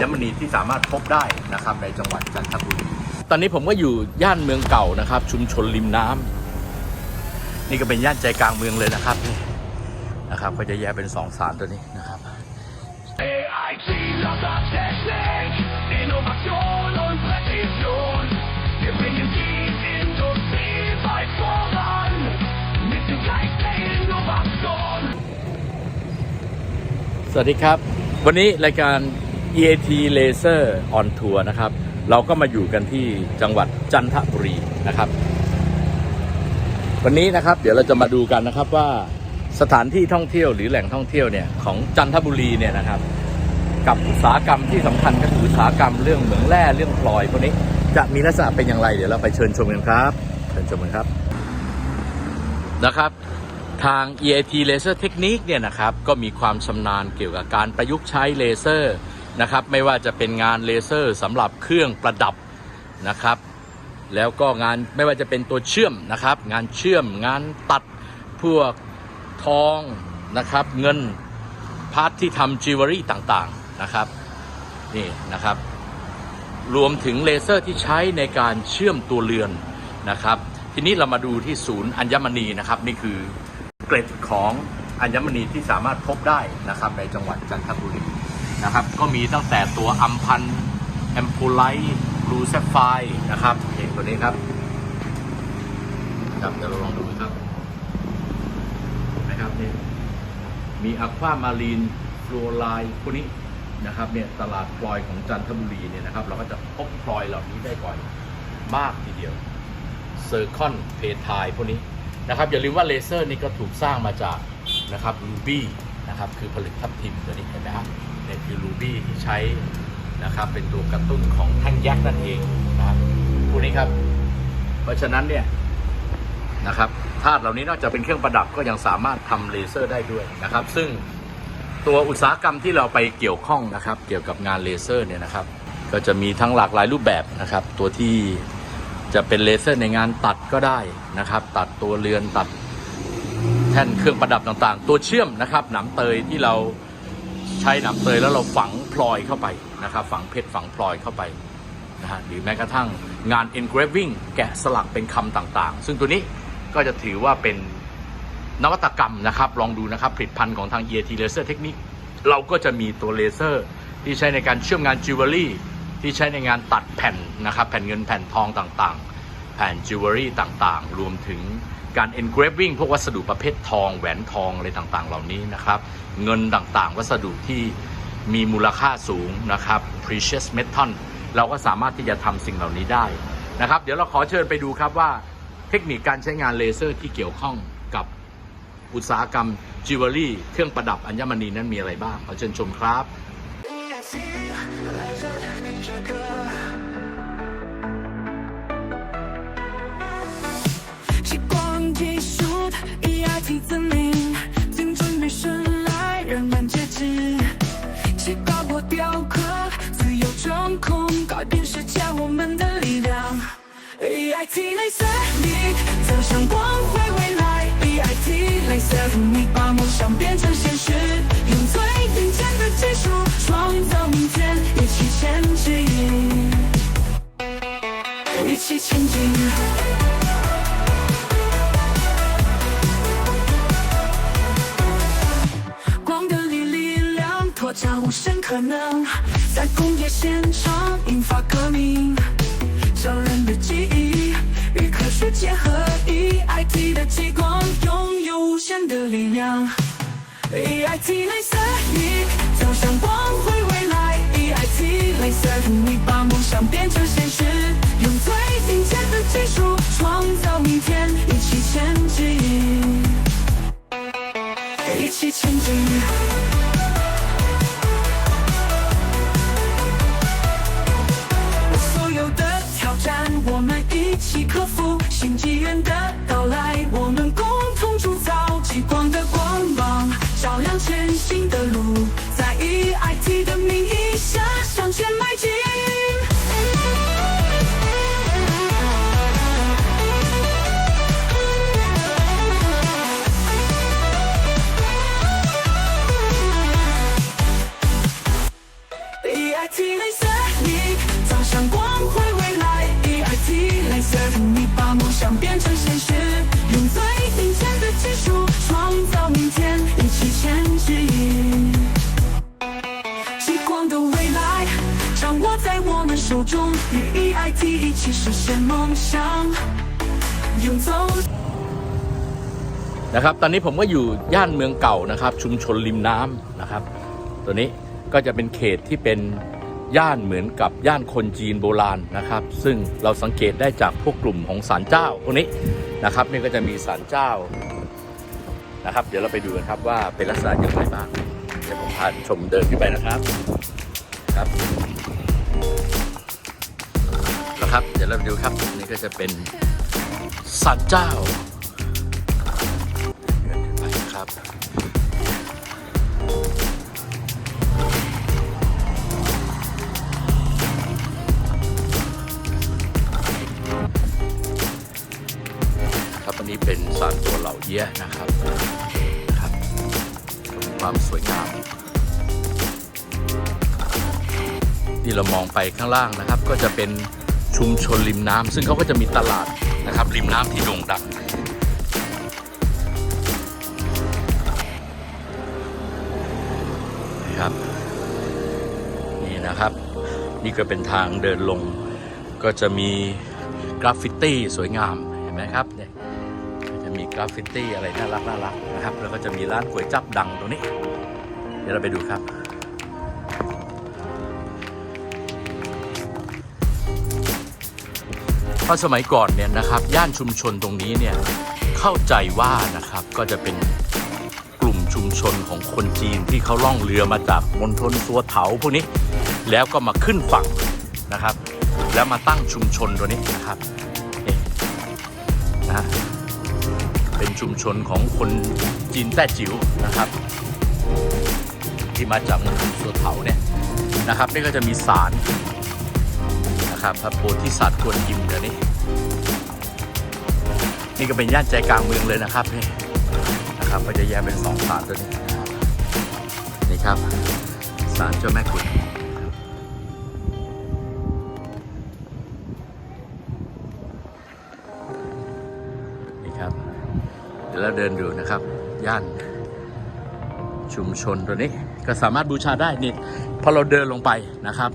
ญมณีที่สามารถพบได้นะครับในจังหวัดจันทบุรีตอนนี้ผมก็อยู่ย่านเมืองเก่านะครับ ชุมชนริมน้ำนี่ก็เป็นย่านใจกลางเมืองเลยนะครับนี่นะครับก็จะแยกเป็นสองสารตัวนี้นะครับ AIT laser Technik, Innovation und Präzision. Wir bringen die Industrie weit voran. Mit dem Geist der Innovation. สวัสดีครับ วันนี้รายการ EAT Laser on Tour นะครับ เราก็มาอยู่กันที่จังหวัดจันทบุรีนะครับ วันนี้นะครับเดี๋ยวเราจะมาดูกันนะครับว่าสถานที่ท่องเที่ยวหรือแหล่งท่องเที่ยวเนี่ยของจันทบุรีเนี่ยนะครับ กับอุตสาหกรรมที่สำคัญก็คืออุตสาหกรรมเรื่องเหมืองแร่เรื่องพลอยพวกนี้จะมีลักษณะเป็นอย่างไร เดี๋ยวเราไปเชิญชมกันครับเชิญชมกันครับนะครับทาง EIT Laser Technique เนี่ยนะครับ ก็มีความชำนาญเกี่ยวกับการประยุกต์ใช้เลเซอร์ นะครับ ไม่ว่าจะเป็นงานเลเซอร์สำหรับเครื่องประดับนะครับ แล้วก็งานไม่ว่าจะเป็นตัวเชื่อมนะครับ งานเชื่อมงานตัดพวกทองนะครับ เงินพาร์ทที่ทำจิวเวลรี่ต่างๆนะครับนี่นะครับ รวมถึงเลเซอร์ที่ใช้ในการเชื่อมตัวเรือนนะครับ ทีนี้เรามาดูที่ศูนย์อัญมณีนะครับ นี่คือเกร็ดของอัญมณีที่สามารถพบได้นะครับในจังหวัดจันทบุรี นะครับ ก็มีตั้งแต่ตัวอัมพันแอมโพไลท์บลูแซฟไฟนะครับเห็นตัวนี้ครับครับเดี๋ยวเราลองดูครับนะครับนี่มีอะความารีนฟลูออไรด์พวกนี้นะครับเนี่ยตลาดพลอยของจันทบุรีเนี่ยนะครับ เราก็จะพบพลอยเหล่านี้ได้ก่อนมากทีเดียวเซอร์คอนเพทายพวกนี้นะครับอย่าลืมว่าเลเซอร์นี่ก็ถูกสร้างมาจากนะครับรูบี้นะครับคือผลึกทับทิมตัวนี้เห็นไหมครับ เนี่ยคือรูบี้ที่ใช้นะครับเป็นตัวกระตุ้นของแท่งยักษ์นั่นเองนะครับพวกนี้ครับ เพราะฉะนั้นเนี่ยนะครับธาตุเหล่านี้นอกจากเป็นเครื่องประดับก็ยังสามารถทำเลเซอร์ได้ด้วยนะครับ ซึ่งตัวอุตสาหกรรมที่เราไปเกี่ยวข้องนะครับ เกี่ยวกับงานเลเซอร์เนี่ยนะครับ ก็จะมีทั้งหลากหลายรูปแบบนะครับ ตัวที่จะเป็นเลเซอร์ในงานตัดก็ได้นะครับ ตัดตัวเรือนตัดแท่นเครื่องประดับต่างๆ ตัวเชื่อมนะครับหนามเตยที่เรา ใช้หนามเตยแล้วเราฝังพลอยเข้าไปนะครับ ฝังเพชรฝังพลอยเข้าไปนะฮะหรือแม้กระทั่งงาน engraving แกะสลักเป็นคำต่างๆ ซึ่งตัวนี้ก็จะถือว่าเป็นนวัตกรรมนะครับ ลองดูนะครับผลิตภัณฑ์ของทาง EAT Laser Technique เราก็จะมีตัวเลเซอร์ที่ใช้ในการเชื่อมงานจิวเวลรี่ที่ใช้ในงานตัดแผ่นนะครับ แผ่นเงินแผ่นทองต่างๆ แผ่นจิวเวลรี่ต่างๆ รวมถึง การ engraving พวกวัสดุประเภททองแหวนทองอะไรต่างๆ เหล่านี้นะครับ เงินต่างๆ วัสดุที่มีมูลค่าสูงนะครับ precious metal เราก็สามารถที่จะทำสิ่งเหล่านี้ได้นะครับ เดี๋ยวเราขอเชิญไปดูครับว่าเทคนิคการใช้งานเลเซอร์ที่เกี่ยวข้องกับอุตสาหกรรมจิวเวลรี่เครื่องประดับอัญมณีนั้นมีอะไรบ้างขอเชิญชมครับ EIT 自命，精准美声来人们皆知。七八波雕刻，自由掌控，改变世界我们的力量。EIT 镭射你走向光辉未来。EIT 镭射你把梦想变成现实，用最顶尖的技术创造可能，在工业现场引发革命，将人的记忆与科学结合，EIT 的激光拥有无限的力量，EIT 镭射你走向光辉未来，EIT 镭射你把梦想变成现实，用最顶尖的技术创造明天，一起前进。一起前进。起克服。新纪元的到来，我们共同铸造极光的光芒，照亮前行的路，在 EIT 的名义下起实现梦想，游走。 นะครับ ตอนนี้ผมก็อยู่ย่านเมืองเก่านะครับ ชุมชนริมน้ำนะครับ ตัวนี้ก็จะเป็นเขตที่เป็นย่านเหมือนกับย่านคนจีนโบราณนะครับ ซึ่งเราสังเกตได้จากพวกกลุ่มของศาลเจ้าพวกนี้นะครับนี่ก็จะมีศาลเจ้านะครับ เดี๋ยวเราไปดูกันครับว่าเป็นลักษณะอย่างไรบ้างเดี๋ยวผมพาชมเดินขึ้นไปนะครับครับแล้ว ครับ เดี๋ยวเราไปดูครับ นี่ก็จะเป็นศาลเจ้าเดินขึ้นไปครับครับอันนี้เป็นสารตัวเหล่าเยี่ยนะครับนะครับมีความสวยงามที่เรามองไปข้างล่างนะครับ ก็จะเป็น ชุมชนริมน้ำซึ่งเขาก็จะมีตลาดนะครับ ริมน้ำที่โด่งดังนะครับนี่นะครับ นี่ก็เป็นทางเดินลง ก็จะมีกราฟฟิตี้สวยงามเห็นไหมครับเนี่ยจะมีกราฟฟิตี้อะไรน่ารักน่ารักนะครับ แล้วก็จะมีร้านก๋วยจับดังตรงนี้ เดี๋ยวเราไปดูครับ ราะสมัยก่อนเนี่ยนะครับย่านชุมชนตรงนี้เนี่ยเข้าใจว่านะครับก็จะเป็นกลุ่มชุมชนของคนจีนที่เขาล่องเรือมาจากมณฑลสัวเถาพวกนี้ แล้วก็มาขึ้นฝั่งนะครับ แล้วมาตั้งชุมชนตัวนี้นะครับนี่นะเป็นชุมชนของคนจีนแต้จิ๋วนะครับ ที่มาจากมณฑลสัวเถาเนี่ยนะครับ นี่ก็จะมีศาล นะครับพระโพธิสัตว์กวนยิมเดี๋ยวนี้ นี่ก็เป็นย่านใจกลางเมืองเลยนะครับนี่นะครับก็จะแยกเป็นสองศาลตัวนี้นี่ครับศาลเจ้าแม่กุนนี่ครับ เดี๋ยวเราเดินดูนะครับ ย่านชุมชนตัวนี้ก็สามารถบูชาได้นี่พอเราเดินลงไปนะครับ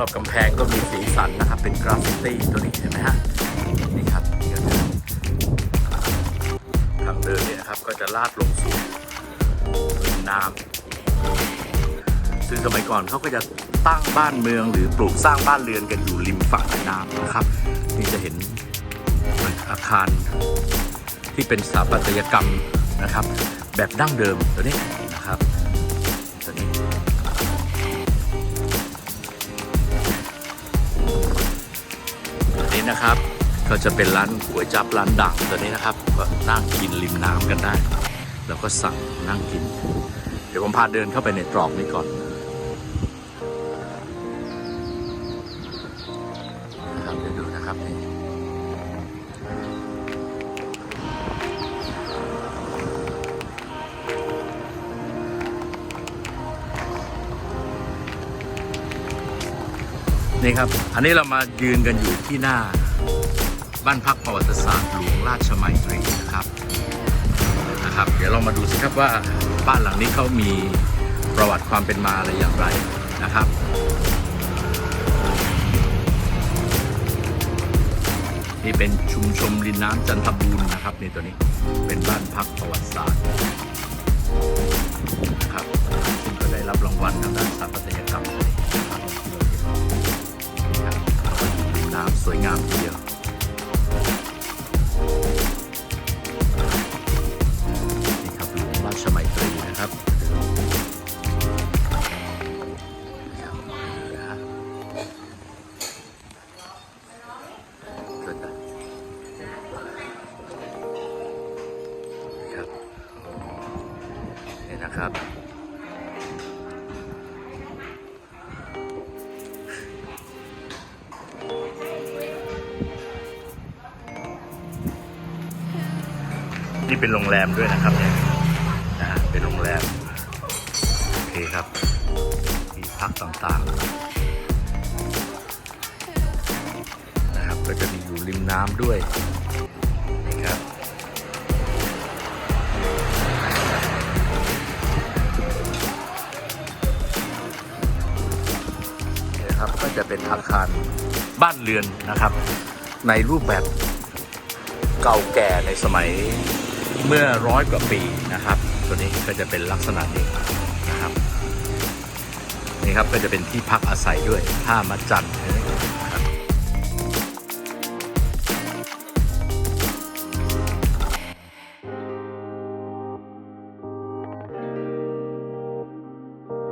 หรับกำแพงก็มีสีสันนะครับ เป็นกราฟฟิตี้ตัวนี้เห็นไหมฮะนี่ครับนี่ก็คือทางเดินเนี่ยนะครับก็จะลาดลงสู่นน้ำซึ่งสมัยก่อนเขาก็จะตั้งบ้านเมืองหรือปลูกสร้างบ้านเรือนกันอยู่ริมฝั่งแม่น้ำนะครับ นี่จะเห็นอาคารที่เป็นสถาปัตยกรรมนะครับ แบบดั้งเดิมตัวนี้นะครับ นนี้นะครับ ก็จะเป็นร้านก๋วยจับร้านดังตัวนี้นะครับ ก็นั่งกินริมน้ำกันได้ แล้วก็สั่งนั่งกิน เดี๋ยวผมพาเดินเข้าไปในตรอกนี้ก่อน นี่ครับ อันนี้เรามายืนกันอยู่ที่หน้า บ้านพักประวัติศาสตร์หลวงราชมัยตรีนะครับนะครับ เดี๋ยวเรามาดูสิครับว่าบ้านหลังนี้เขามีประวัติความเป็นมาอะไรอย่างไรนะครับนี่เป็นชุมชมริมน้ำจันทบูรณ์นะครับนี่ตัวนี้เป็นบ้านพักประวัติศาสตร์นะครับซึ่งก็ได้รับรางวัลทางด้านสถาปัตยกรรม ริม นี่เป็นโรงแรมด้วยนะครับเนี่ยนะเป็นโรงแรม โอเคครับที่พักต่างๆ นะครับ ก็จะมีอยู่ริมน้ำด้วยนี่ครับนี่นะครับก็จะเป็นอาคารบ้านเรือนนะครับ ในรูปแบบเก่าแก่ในสมัย เมื่อร้อยกว่าปีนะครับ ตัวนี้ก็จะเป็นลักษณะนี้นะครับนี่ครับก็จะเป็นที่พักอาศัยด้วยท่ามัดจันทร์